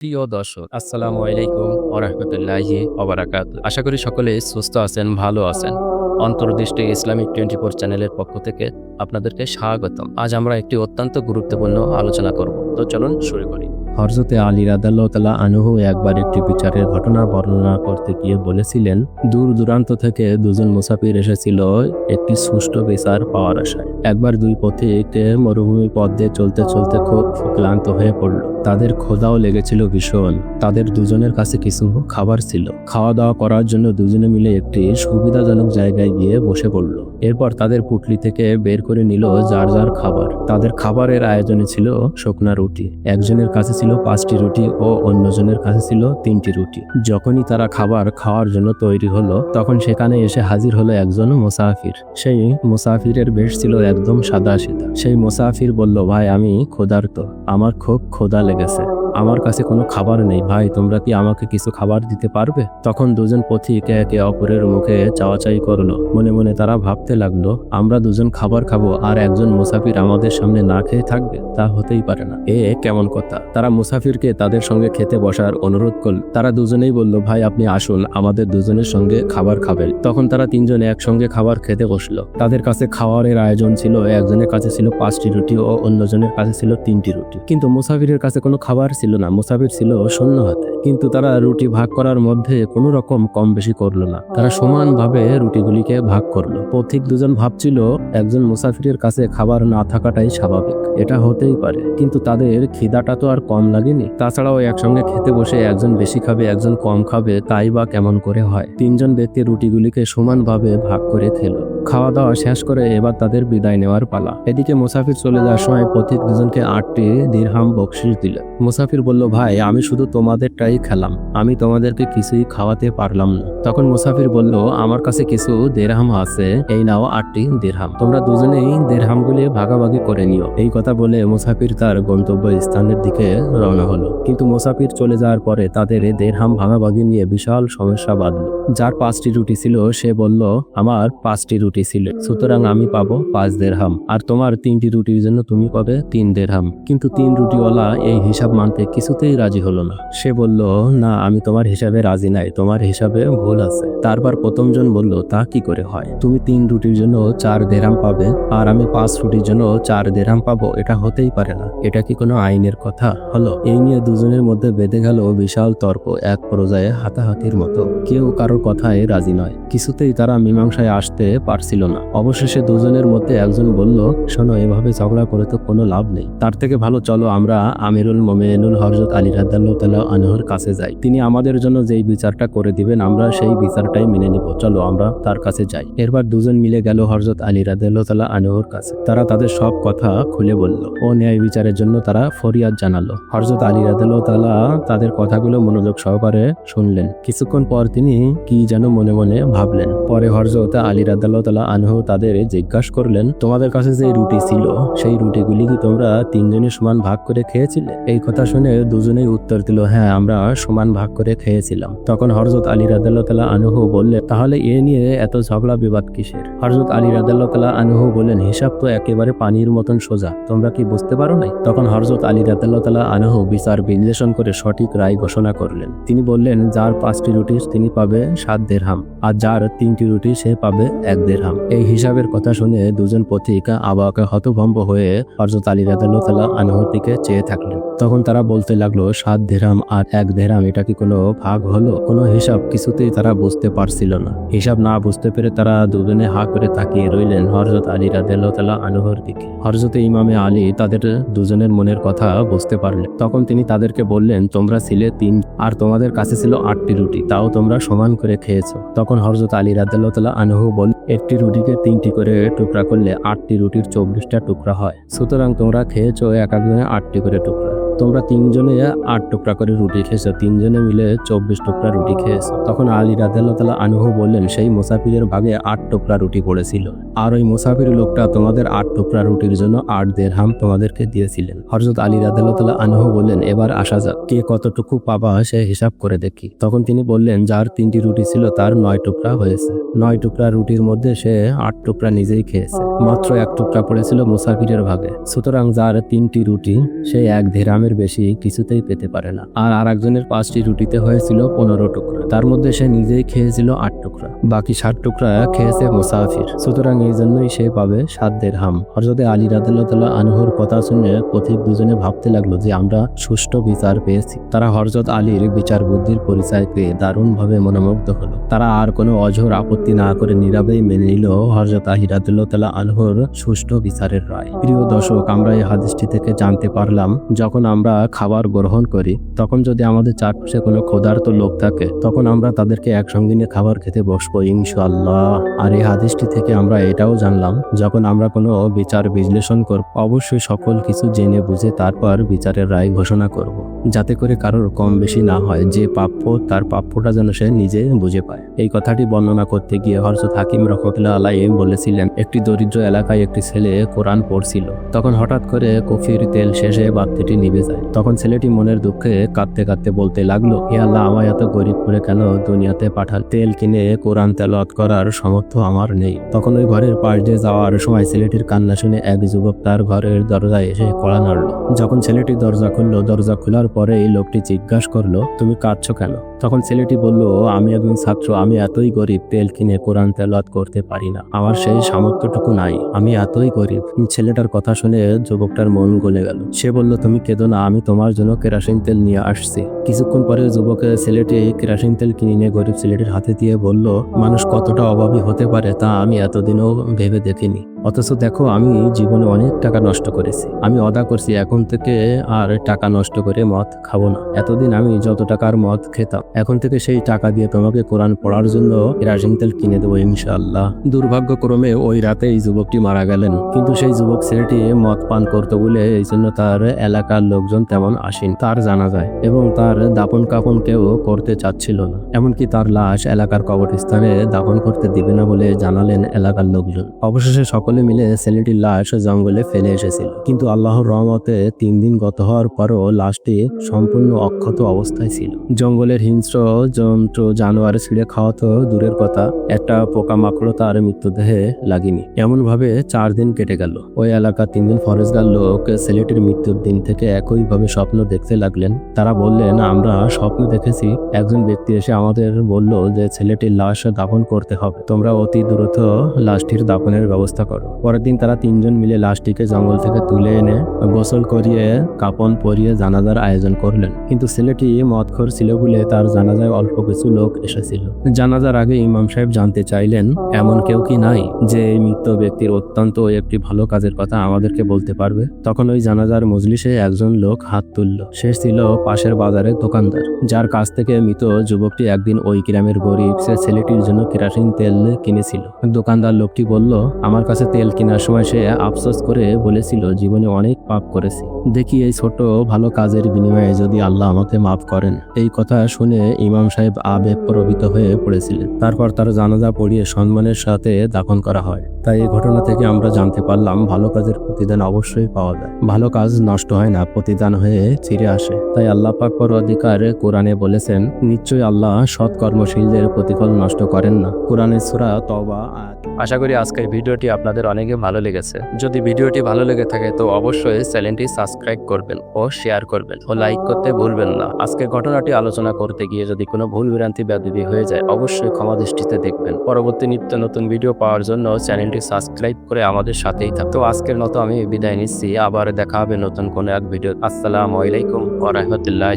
প্রিয় দর্শক, আসসালামু আলাইকুম ওরহমতুল্লাহি ওবরাকাত। আশা করি সকলে সুস্থ আছেন, ভালো আছেন। অন্তর্দৃষ্টি ইসলামিক টোয়েন্টি ফোর চ্যানেলের পক্ষ থেকে আপনাদেরকে স্বাগতম। আজ আমরা একটি অত্যন্ত গুরুত্বপূর্ণ আলোচনা করব। তো চলুন শুরু করি। হরজতে আলী রাদাল্লাহ আনহু একবার একটি বিচারের ঘটনা বর্ণনা করতে গিয়ে বলেছিলেন, দূর দূরান্ত থেকে দুজন মুসাফির এসেছিল একটি সুষ্ঠু বিচার পাওয়ার আশায়। একবার দুই পথে একটি মরুভূমি পথ দিয়ে চলতে চলতে খুব ক্লান্ত হয়ে পড়ল। তাদের খোদাও লেগেছিল ভীষণ। তাদের দুজনের কাছে কিছু খাবার ছিল। খাওয়া দাওয়া করার জন্য দুজনে মিলে একটি সুবিধাজনক জায়গায় গিয়ে বসে পড়ল। এরপর তাদের পুটলি থেকে বের করে নিল যার যার খাবার। তাদের খাবারের আয়োজনে ছিল শুকনা রুটি। একজনের কাছে ছিল পাঁচটি রুটি ও অন্যজনের কাছে ছিল তিনটি রুটি। যখনই তারা খাবার খাওয়ার জন্য তৈরি হলো, তখন সেখানে এসে হাজির হলো একজন মুসাফির। সেই মুসাফিরের বেশ ছিল একদম সাদা সিধা সেই মুসাফির বলল, ভাই, আমি ক্ষুধার্ত। আমার খুব ক্ষুধা লেগেছে আমার কাছে কোনো খাবার নেই। ভাই, তোমরা কি আমাকে কিছু খাবার দিতে পারবে? তখন দুজন পথিক একে অপরের মুখে চাওয়াচাই করল। মনে মনে তারা ভাবতে লাগল, আমরা দুজন খাবার খাব আর একজন মুসাফির আমাদের সামনে না খেয়ে থাকবে, তা হতেই পারে না। এ কেমন কথা। তারা মুসাফিরকে তাদের সঙ্গে খেতে বসার অনুরোধ করল। তারা দুজনেই বলল, ভাই, আপনি আসুন, আমাদের দুজনের সঙ্গে খাবার খাবেন। তখন তারা তিনজনে একসঙ্গে খাবার খেতে বসল। তাদের কাছে খাওয়ারের আয়োজন ছিল, একজনের কাছে ছিল পাঁচটি রুটি ও অন্যজনের কাছে ছিল তিনটি রুটি। কিন্তু মুসাফিরের কাছে কোনো খাবার ছিল না, মুসাফির ছিল শূন্য হাতে। কিন্তু তারা রুটি ভাগ করার মধ্যে কোনো রকম কম বেশি করল না। তারা সমানভাবে রুটিগুলিকে ভাগ করল। পথিক দুজন ভাবছিল, একজন মুসাফিরের কাছে খাবার না থাকাটাই স্বাভাবিক। এটা হতেই পারে, কিন্তু তাদের খিদাটা তো আর কম লাগেনি। তাছাড়াও একসঙ্গে খেতে বসে একজন বেশি খাবে, একজন কম খাবে, তাই বা কেমন করে হয়? তিনজন ব্যক্তি রুটিগুলিকে সমানভাবে ভাগ করে খেলো। খাওয়া দাওয়া শেষ করে এবার তাদের বিদায় নেওয়ার পালা। এদিকে মুসাফির চলে যাওয়ার সময় পথিক দুজনকে আটটি দীর্হাম বকশিস দিল। মুসাফির বলল, ভাই, আমি শুধু তোমাদেরটাই খেলাম। আমি তোমাদেরকে কিছুই খাওয়াতে পারলাম না। তখন মুসাফির বলল, আমার কাছে কিছু দেড়হাম আছে, এই নাও আটটি দেড়হাম তোমরা দুজনেই দেড়হামগুলি ভাগাভাগি করে নিও। এই কথা বলে মুসাফির তার গন্তব্য স্থানের দিকে রওনা হলো। কিন্তু মুসাফির চলে যাওয়ার পরে তাদের দেড়হাম ভাগাভাগি নিয়ে বিশাল সমস্যা বাঁধলো। যার পাঁচটি রুটি ছিল, সে বলল, আমার পাঁচটি রুটি ছিল। সুতরাং আমি পাবো পাঁচ দেড়হাম। আর তোমার তিনটি রুটির জন্য তুমি পাবে তিন দেড়হাম কিন্তু তিন রুটিওয়ালা এই হিসাব মানতে কিছুতেই রাজি হলো না। সে বলল, না, আমি তোমার হিসাবে রাজি নাই। তোমার হিসাবে ভুল আছে তারপর প্রথমজন বলল, তা কি করে হয়? তুমি তিন রুটির জন্য চার দেড়হাম পাবে, আর আমি পাঁচ রুটির জন্য চার দেড়হাম পাবো। এটা হতেই পারে না। এটা কি কোনো আইনের কথা? হলো, এই নিয়ে দুজনের মধ্যে বেঁধে গেল বিশাল তর্ক, এক পর্যায়ে হাতাহাতির মতো। কেউ কারোর কথায় রাজি নয়। কিছুতেই তারা মীমাংসায় আসতে পারছিল না। অবশেষে দুজনের মধ্যে একজন বলল, শোনো, এভাবে ঝগড়া করে তো কোনো লাভ নেই। তার থেকে ভালো চলো, আমরা আমিরুল মোমেনুল হরজত আলী রাদ্দাল্লাহ আনহর কাছে যাই। তিনি আমাদের জন্য যেই বিচারটা করে দিবেন, আমরা সেই বিচারটাই মেনে নিব। চলো, আমরা তার কাছে যাই। এরপর দুজন মিলে গেল হরজত আলী রাদ্দাল্লাহ আনহর কাছে। তারা তাদের সব কথা খুলে বলল। ও ন্যায় বিচারের জন্য তারা ফরিয়াদ জানালো। হরজত আলী রাদ্দাল্লাহ তালা তাদের কথাগুলো মনোযোগ সহকারে শুনলেন। কিছুক্ষণ পর তিনি কি যেন মনে মনে ভাবলেন। পরে হরজত আলী রাদ্দাল্লাহ তালা আনহু তাদের জিজ্ঞাসা করলেন, তোমাদের কাছে যে রুটি ছিল, সেই রুটিগুলি কি তোমরা তিনজনে সমান ভাগ করে খেয়েছিলে? এই কথা শুনে দুজনেই উত্তর দিল হ্যাঁ আমরা সমান ভাগ করে খেয়েছিলাম। তখন হরজত আলী তালা আনহু বললেন, তাহলে এ নিয়ে এত ঝগড়া বিবাদ কিসের? হরজত আলী তালা আনহু বললেন, হিসাব তো একেবারে পানির মতন সোজা। তোমরা কি বুঝতে পারো নাই? তখন হরজত আলী রাদাল্লাহ তালা আনহু বিচার বিশ্লেষণ করে সঠিক রায় ঘোষণা করলেন। তিনি বললেন, যার পাঁচটি রুটি তিনি পাবে সাত দেড়হাম আর যার তিনটি রুটি সে পাবে এক দেড়হাম এই হিসাবের কথা শুনে দুজন পথিক আবাকে হতভম্ব হয়ে হরজত আলী রাদাল্লাহ তালা আনহুর দিকে চেয়ে থাকলেন। তখন তারা বলতে লাগল, সাত ধেরাম আর এক ধেরাম এটা কি কোনো ভাগ হলো? কোনো হিসাব কিছুতেই তারা বুঝতে পারছিল না। হিসাব না বুঝতে পেরে তারা দুজনে হা করে তাকিয়ে রইলেন হরজত আলী রাদেল্লাহ আনুহর দিকে। হরজতে ইমামে আলী তাদের দুজনের মনের কথা বুঝতে পারলেন তখন তিনি তাদেরকে বললেন, তোমরা ছিলে তিন, আর তোমাদের কাছে ছিল আটটি রুটি, তাও তোমরা সমান করে খেয়েছ। তখন হরজত আলী রাদাল্লাহ আনহু বল একটি রুটিকে তিনটি করে টুকরা করলে আটটি রুটির চব্বিশটা টুকরা হয়। সুতরাং তোমরা খেয়েছ এক একজনে আটটি করে টুকরা। তোমরা তিনজনে আট টুকরা করে রুটি খেয়েছো, তিনজনে মিলে চব্বিশ টুকরা রুটি খেয়েছো। তখন আলী রাদাল্লাহ তালা আনহু বললেন, সেই মুসাফিরের ভাগে আট টুকরা রুটি পড়েছিল। আর ওই মুসাফির লোকটা তোমাদের আট টুকরা রুটির জন্য আট দেড় হাম তোমাদেরকে দিয়েছিলেন। হরজত আলী রাদাল্লাহ তালা আনহু বললেন, এবার আসা যাক, কে কতটুকু পাবা সে হিসাব করে দেখি। তখন তিনি বললেন, যার তিনটি রুটি ছিল তার নয় টুকরা হয়েছে। নয় টুকরা রুটির মধ্যে সে আট টুকরা নিজেই খেয়েছে। মাত্র এক টুকরা পড়েছিল মুসাফিরের ভাগে। সুতরাং যার তিনটি রুটি, সে এক ধেরামের হামের বেশি কিছুতেই পেতে পারে না। আর আর একজনের পাঁচটি রুটিতে হয়েছিল পনেরো টুকরা। তার মধ্যে সে নিজেই খেয়েছিল আট টুকরা। বাকি ষাট টুকরা খেয়েছে মুসাফির। সুতরাং এই জন্যই সে পাবে সাত দের হাম। হরজতে আলী রাদুল্লাহ আনহুর কথা শুনে পথিক দুজনে ভাবতে লাগল যে আমরা সুষ্ঠু বিচার পেয়েছি। তারা হরজত আলীর বিচার বুদ্ধির পরিচয় পেয়ে দারুণভাবে মনোমুগ্ধ হলো। তারা আর কোনো অঝোর আপত্তি না করে নীরবেই মেনে নিল হরজত আলী রাদুল্লাহ আনহুর সুষ্ঠু বিচারের রায়। প্রিয় দর্শক, আমরা এই হাদিসটি থেকে জানতে পারলাম, যখন আমরা খাবার গ্রহণ করি, তখন যদি আমাদের চারপাশে কোনো ক্ষুধার্ত লোক থাকে, তখন আমরা তাদেরকে একসঙ্গে নিয়ে খাবার খেতে বসবো ইনশাল্লাহ আর এই হাদিসটি থেকে আমরা এটাও জানলাম, যখন আমরা কোনো বিচার বিশ্লেষণ করব, অবশ্যই সকল কিছু জেনে বুঝে তারপর বিচারের রায় ঘোষণা করব। যাতে করে কারোর কম বেশি না হয়, যে প্রাপ্য তার প্রাপ্যটা যেন সে নিজে বুঝে পায়। এই কথাটি বর্ণনা করতে গিয়ে হরজত হাকিম রহমতুল্লাহ আলাই বলেছিলেন, একটি দরিদ্র এলাকায় একটি ছেলে কোরআন পড়ছিল। তখন হঠাৎ করে কফির তেল শেষে বাতিটি নিভে যায়। তখন ছেলেটি মনের দুঃখে কাঁদতে কাঁদতে বলতে লাগল, হে আল্লাহ, আমায় এত গরিব করে কেন দুনিয়াতে পাঠান তেল কিনে কোরআন তেলাওয়াত করার সামর্থ্য আমার নেই। তখন ওই ঘরের পাশ দিয়ে যাওয়ার সময় ছেলেটির কান্না শুনে এক যুবক তার ঘরের দরজায় এসে কড়া নাড়লো। যখন ছেলেটি দরজা খুললো, দরজা খোলার পরে এই লোকটি জিজ্ঞাসা করল তুমি কাঁদছো কেন? তখন ছেলেটি বলল, আমি একজন ছাত্র, আমি এতই গরিব, তেল কিনে কোরআন তেলাওয়াত করতে পারি না। আমার সেই সামর্থ্যটুকু নাই, আমি এতই গরিব। ছেলেটার কথা শুনে যুবকটার মন গলে গেল। সে বলল, তুমি কেঁদো না, আমি তোমার জন্য কেরাসিন তেল নিয়ে আসছি। কিছুক্ষণ পরে যুবকের ছেলেটি কেরাসিন তেল কিনে নিয়ে গরিব ছেলেটির হাতে দিয়ে বলল, মানুষ কতটা অভাবী হতে পারে তা আমি এতদিনও ভেবে দেখিনি। অথচ দেখো, আমি জীবনে অনেক টাকা নষ্ট করেছি। আমি অদা করছি, এখন থেকে আর টাকা নষ্ট করে মদ খাব না। এতদিন আমি যত টাকার মদ খেতাম এখন থেকে সেই টাকা দিয়ে তোমাকে কোরআন পড়ার জন্য কেরাসিন তেল কিনে দেবো, ইনশাআল্লাহ। দুর্ভাগ্যক্রমে ওই রাতে এই যুবকটি মারা গেলেন। কিন্তু সেই যুবক ছেলেটি মদ পান করতো বলে এই জন্য তার এলাকার লোকজন তেমন আসেন, তার জানা যায়। এবং তার দাপন কাপন কেউ করতে চাচ্ছিল না। এমনকি তার লাশ এলাকার কবরস্থানে দাপন করতে দিবে না বলে জানালেন এলাকার লোকজন। অবশেষে সকলে মিলে ছেলেটির লাশ জঙ্গলে ফেলে এসেছিল। কিন্তু আল্লাহর রহমতে তিন দিন গত হওয়ার পরও লাশটি সম্পূর্ণ অক্ষত অবস্থায় ছিল। জঙ্গলের হিংস্র জন্তু জানোয়ার, ছিঁড়ে খাওয়া তো দূরের কথা। একটা পোকামাকড়ও তার মৃত্যুদেহে লাগেনি। এমন ভাবে চার দিন কেটে গেল। ওই এলাকা তিন দিন ফরেজগার লোক ছেলেটির মৃত্যুর দিন থেকে একইভাবে স্বপ্ন দেখতে লাগলেন। তারা বললেন, আমরা স্বপ্ন দেখেছি। একজন ব্যক্তি এসে আমাদের বলল যে ছেলেটির লাশ দাফন করতে হবে। তোমরা অতি দ্রুত লাশটির দাফনের ব্যবস্থা করো। পরের দিন তারা তিনজন মিলে লাশটিকে জঙ্গল থেকে তুলে এনে গোসল করিয়ে, কাপন পরিয়ে জানাজার আয়োজন করলেন। কিন্তু ছেলেটি মদখোর ছিল বলে তার জানাজায় অল্প কিছু লোক এসেছিল। জানাজার আগে ইমাম সাহেব জানতে চাইলেন, এমন কেউ কি নাই যে এই মৃত ব্যক্তির অত্যন্ত একটি ভালো কাজের কথা আমাদেরকে বলতে পারবে? তখন ওই জানাজার মজলিসে একজন লোক হাত তুলল। সে ছিল পাশের বাজারের দোকানদার। যার কাছ থেকে মৃত যুবকটি একদিন ওই গ্রামের গরিব সে ছেলেটির জন্য কেরাসিন তেল কিনেছিল। দোকানদার লোকটি বলল, আমার কাছে তেল কেনার সময় সে আফসোস করে বলেছিল, জীবনে অনেক পাপ করেছি। দেখি এই ছোট ভালো কাজের বিনিময়ে যদি আল্লাহ আমাকে মাফ করেন। এই কথা শুনে ইমাম সাহেব আবেগ প্রবিত হয়ে পড়েছিলেন। তারপর তার জানাজা পড়িয়ে সম্মানের সাথে দাফন করা হয়। তাই এই ঘটনা থেকে আমরা জানতে পারলাম, ভালো কাজের প্রতিদান অবশ্যই পাওয়া যায়। ভালো কাজ নষ্ট হয় না, প্রতিদান হয়ে চিরে আসে। তাই আল্লাহ পাক পর অধিকার কোরআনে বলেছেন, নিশ্চয়ই আল্লাহ সৎ কর্মশীলদের প্রতিফল নষ্ট করেন না। কোরআনের সুরা তবা আশা করি আজকের ভিডিওটি আপনাদের অনেকে ভালো লেগেছে। যদি ভিডিওটি ভালো লেগে থাকে, তো অবশ্যই চ্যানেলটি সাবস্ক্রাইব করবেন ও শেয়ার করবেন ও লাইক করতে ভুলবেন না। আজকের ঘটনাটি আলোচনা করতে গিয়ে যদি কোনো ভুল ভ্রান্তি ব্যাধি হয়ে যায়, অবশ্যই ক্ষমা দৃষ্টিতে দেখবেন। পরবর্তী নিত্য নতুন ভিডিও পাওয়ার জন্য চ্যানেলটি সাবস্ক্রাইব করে আমাদের সাথেই থাকতো আজকের মতো আমি বিদায় নিচ্ছি। আবার দেখা হবে নতুন কোনো এক ভিডিও। আসসালামু আলাইকুম ওয়া রাহমাতুল্লাহ।